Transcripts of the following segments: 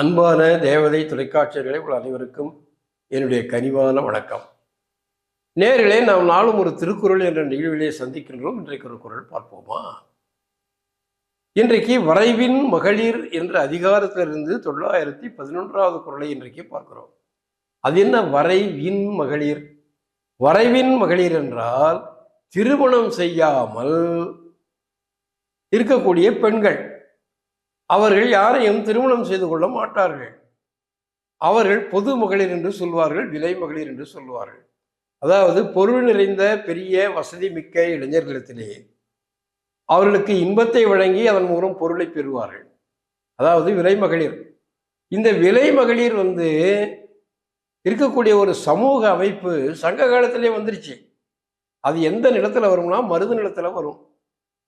அன்பான தேவதை தொலைக்காட்சியர்களே உங்கள் அனைவருக்கும் என்னுடைய கனிவான வணக்கம். நேரிலே நாம் நாளும் ஒரு திருக்குறள் என்ற நிகழ்விலே சந்திக்கின்றோம். இன்றைக்கு ஒரு குரல் பார்ப்போமா? இன்றைக்கு வரைவின் மகளிர் என்ற அதிகாரத்திலிருந்து தொள்ளாயிரத்தி பதினொன்றாவது குரலை இன்றைக்கு பார்க்கிறோம். அது என்ன வரைவின் மகளிர்? வரைவின் மகளிர் என்றால் திருமணம் செய்யாமல் இருக்கக்கூடிய பெண்கள். அவர்கள் யாரையும் திருமணம் செய்து கொள்ள மாட்டார்கள். அவர்கள் பொது மகளிர் என்று சொல்வார்கள் விலை மகளிர் என்று சொல்வார்கள். அதாவது பொருள் நிறைந்த பெரிய வசதி மிக்க இளைஞர்களிடத்திலேயே அவர்களுக்கு இன்பத்தை வழங்கி அதன் மூலம் பொருளை பெறுவார்கள். அதாவது விலை மகளிர். இந்த விலை மகளிர் வந்து இருக்கக்கூடிய ஒரு சமூக அமைப்பு சங்க காலத்திலே வந்துருச்சு. அது எந்த நிலத்தில் வரும்னா மருது நிலத்தில் வரும்.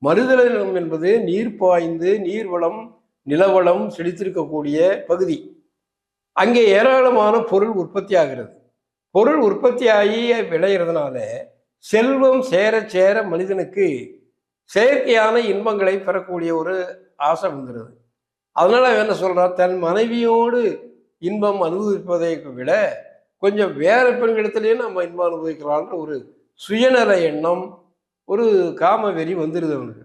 மருதல நிலம் என்பது நீர் பாய்ந்து நீர்வளம் நிலவளம் செழித்திருக்கக்கூடிய பகுதி. அங்கே ஏராளமான பொருள் உற்பத்தி ஆகிறது பொருள் உற்பத்தியாகி விளையிறதுனால செல்வம் சேர சேர மனிதனுக்கு செயற்கையான இன்பங்களை பெறக்கூடிய ஒரு ஆசை வந்துடுது அதனால அவன் என்ன சொல்றான் தன் மனைவியோடு இன்பம் அனுபவிப்பதை விட கொஞ்சம் வேற பெண்களிடத்துலேயே நம்ம இன்பம் அனுபவிக்கலான்ற ஒரு சுயநல எண்ணம் ஒரு காம வெறி வந்துடுது அவனுக்கு.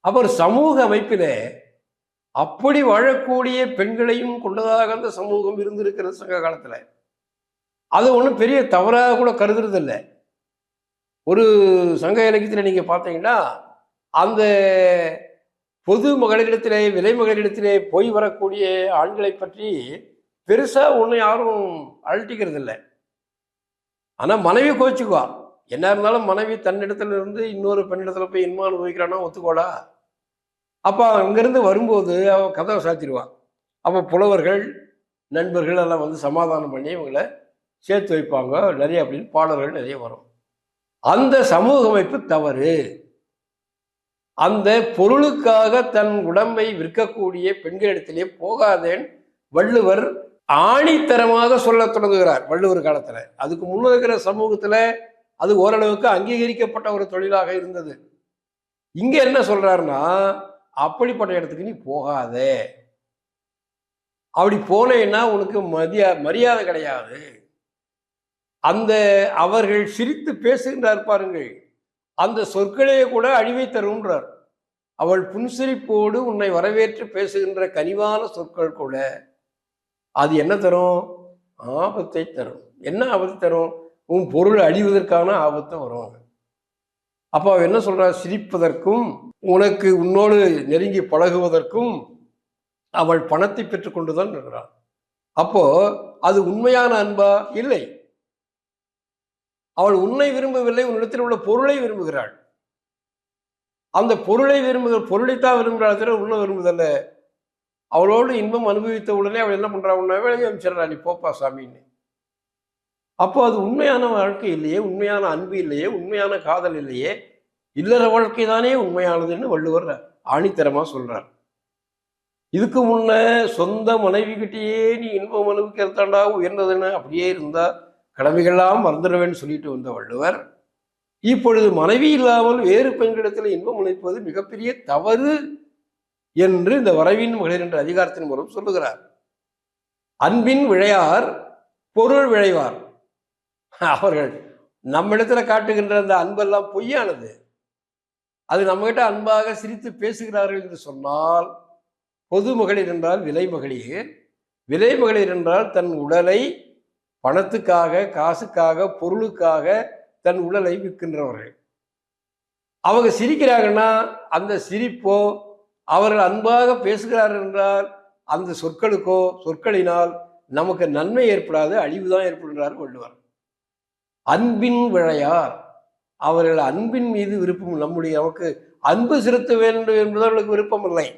அப்புறம் சமூக அமைப்பிலே அப்படி வாழக்கூடிய பெண்களையும் கொண்டதாக அந்த சமூகம் இருந்திருக்கிறது சங்க காலத்தில். அது ஒன்றும் பெரிய தவறாக கூட கருதுறது இல்லை. ஒரு சங்க இலக்கியத்தில் நீங்கள் பார்த்தீங்கன்னா அந்த பொது மகளிரிடத்திலே விலை மகளிரிடத்திலே போய் வரக்கூடிய ஆண்களை பற்றி பெருசாக ஒன்றும் யாரும் அழட்டிக்கிறது இல்லை. ஆனால் மனைவி கோச்சுக்குவா என்ன இருந்தாலும் மனைவி தன்னிடத்துல இருந்து இன்னொரு பெண்ணிடத்துல போய் இன்மா அனுபவிக்கிறான்னா ஒத்துக்கோடா? அப்போ அங்கேருந்து வரும்போது அவள் கதவை சாத்திடுவான் அப்போ புலவர்கள் நண்பர்கள் எல்லாம் வந்து சமாதானம் பண்ணி இவங்களை சேர்த்து வைப்பாங்க. நிறைய அப்படின்னு பாடல்கள் நிறைய வரும். அந்த சமூக அமைப்பு தவறு. அந்த பொருளுக்காக தன் உடம்பை விற்கக்கூடிய பெண்களிடத்திலே போகாதேன் வள்ளுவர் ஆணித்தரமாக சொல்ல தொடங்குகிறார் வள்ளுவர் காலத்தில். அதுக்கு முன்ன இருக்கிற சமூகத்தில் அது ஓரளவுக்கு அங்கீகரிக்கப்பட்ட ஒரு தொழிலாக இருந்தது. இங்கே என்ன சொல்கிறாருன்னா அப்படிப்பட்ட இடத்துக்கு நீ போகாதே. அப்படி போனேன்னா உனக்கு மதியா மரியாதை கிடையாது. அந்த அவர்கள் சிரித்து பேசுகின்றார் பாருங்கள். அந்த சொற்களையே கூட அழிவை தரும்ன்றார் அவள் புன்சிரிப்போடு உன்னை வரவேற்று பேசுகின்ற கனிவான சொற்கள் கூட அது என்ன தரும்? ஆபத்தை தரும். என்ன ஆபத்தை தரும்? உன் பொருள் அழிவதற்கான ஆபத்தை வரும். அப்போ அவ என்ன சொல்றா? சிரிப்பதற்கும் உனக்கு உன்னோடு நெருங்கி பழகுவதற்கும் அவள் பணத்தை பெற்றுக்கொண்டுதான் இருக்கிறாள். அப்போ அது உண்மையான அன்பா? இல்லை. அவள் உன்னை விரும்பவில்லை உன்னிடத்தில் உள்ள பொருளை விரும்புகிறாள். அந்த பொருளை விரும்புகிற பொருளைத்தான் விரும்புகிறாள் தவிர உன்னை விரும்புதல்ல அவளோடு இன்பம் அனுபவித்த உடனே அவள் என்ன பண்றா? உன்னை வேலையை அமைச்சிடறா நீ போப்பா சாமின்னு அப்போ அது உண்மையான வாழ்க்கை இல்லையே உண்மையான அன்பு இல்லையே உண்மையான காதல் இல்லையே. இல்லற வாழ்க்கை தானே உண்மையானதுன்னு வள்ளுவர் ஆணித்தரமா சொல்றார். இதுக்கு முன்ன சொந்த மனைவி கிட்டேயே நீ இன்பம் அனுபவிக்கிறதாண்டா உயர்ந்ததுன்னு அப்படியே இருந்தா கடமைகள்லாம் மறந்துடுவேன்னு சொல்லிட்டு வந்த வள்ளுவர் இப்பொழுது மனைவி இல்லாமல் வேறு பெண்களிடத்தில் இன்பம் அளிப்பது மிகப்பெரிய தவறு என்று இந்த வரவின் மகளிர் என்ற அதிகாரத்தின் மூலம் சொல்லுகிறார். அன்பின் விழையார் பொருள் விழைவார் அவர்கள் நம்மிடத்துல காட்டுகின்ற அந்த அன்பெல்லாம் பொய்யானது. அது நம்மகிட்ட அன்பாக சிரித்து பேசுகிறார்கள் என்று சொன்னால் பொது மகளிர் என்றால் விலை மகளிர். விலை மகளிர் என்றால் தன் உடலை பணத்துக்காக காசுக்காக பொருளுக்காக தன் உடலை விற்கின்றவர்கள். அவங்க சிரிக்கிறாங்கன்னா அந்த சிரிப்போ அவர்கள் அன்பாக பேசுகிறார்கள் என்றால் அந்த சொற்களுக்கோ சொற்களினால் நமக்கு நன்மை ஏற்படாது அழிவுதான் ஏற்படுகிறார் வள்ளுவர். அன்பின் விழையார். அவர்கள் அன்பின் மீது விருப்பம் நம்முடைய நமக்கு அன்பு செலுத்த வேண்டும் என்பது அவர்களுக்கு விருப்பம் இல்லை.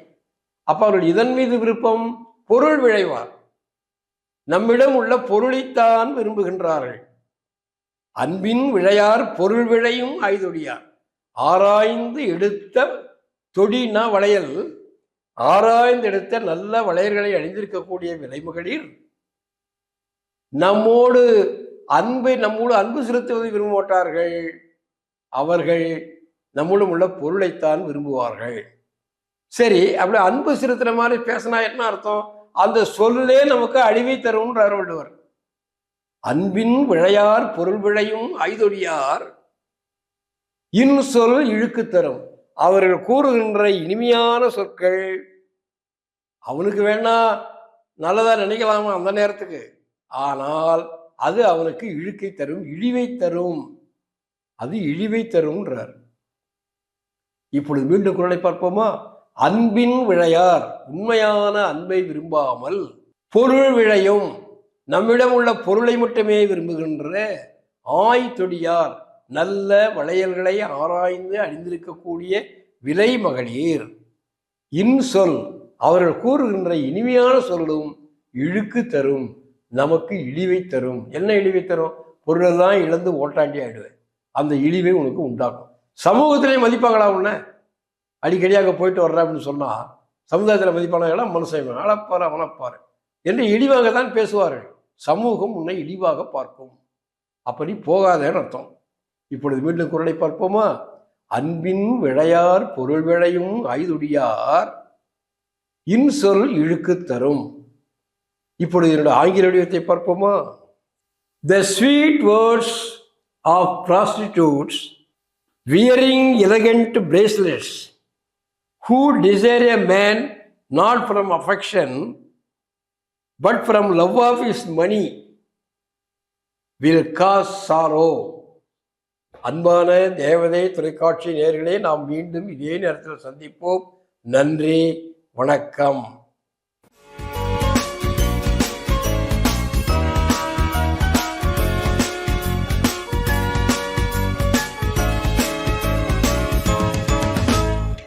அப்போ அவர்கள் இதன் மீது விருப்பம் பொருள் விளைவார். நம்மிடம் உள்ள பொருளைத்தான் விரும்புகின்றார்கள். அன்பின் விளையார் பொருள் விளையும் ஆய்தொடியார் ஆராய்ந்து எடுத்த தொடினா வளையல். ஆராய்ந்து எடுத்த நல்ல வளையல்களை அணிந்திருக்கக்கூடிய விலைமகளிர். நம்மோடு அன்பை நம்மோடு அன்பு செலுத்துவதை விரும்ப மாட்டார்கள் அவர்கள் நம்மளும் உள்ள பொருளைத்தான் விரும்புவார்கள். சரி அப்படி அன்பு செலுத்துற மாதிரி பேசினா என்ன அர்த்தம்? அந்த சொல்லே நமக்கு அழிவை தரும்ன்றார் வள்ளுவர் அன்பின் விழையார் பொருள் விழையும் ஐதொழியார் இன்சொல் இழுக்கு தரும். அவர்கள் கூறுகின்ற இனிமையான சொற்கள் அவனுக்கு வேணா நல்லதா நினைக்கலாமா அந்த நேரத்துக்கு? ஆனால் அது அவனுக்கு இழுக்கை தரும் இழிவை தரும். அது இழிவை தரும்ன்றார். இப்பொழுது மீண்டும் குரலை பார்ப்போமா? அன்பின் விழையார் உண்மையான அன்பை விரும்பாமல் பொருள் விழையும். நம்மிடம் உள்ள பொருளை மட்டுமே விரும்புகின்ற ஆய் தொடியார் நல்ல வளையல்களை ஆராய்ந்து அறிந்திருக்கக்கூடிய விலை மகளிர். இன்சொல் அவர்கள் கூறுகின்ற இனிமையான சொல்லும் இழுக்கு தரும் நமக்கு இழிவை தரும். என்ன இழிவை தரும்? பொருளெல்லாம் இழந்து ஓட்டாண்டி ஆயிடுவேன் அந்த இழிவை உனக்கு உண்டாக்கும். சமூகத்திலே மதிப்பாங்களா உன்ன? அடிக்கடி அங்கே போயிட்டு வர்ற அப்படின்னு சொன்னா சமுதாயத்தில் மதிப்பாளர்களா மனுஷன் அளப்பாரு அவனப்பாரு என்று இழிவாக தான் பேசுவார்கள். சமூகம் உன்னை இழிவாக பார்க்கும். அப்படி போகாதேன்னு அர்த்தம். இப்பொழுது மீண்டும் குரலை பார்ப்போமா? அன்பின் விழையார் பொருள் விளையும் ஐதுடியார் இன்சொல் இழுக்கு தரும். இப்பொழுது என்னோட ஆங்கில வடிவத்தை பார்ப்போமா? The sweet words of prostitutes wearing elegant bracelets who desire a man not from affection but from love of his money will cause sorrow அன்பான தேவதை தொலைக்காட்சி நேயர்களே நாம் மீண்டும் இதே நேரத்தில் சந்திப்போம் நன்றி வணக்கம்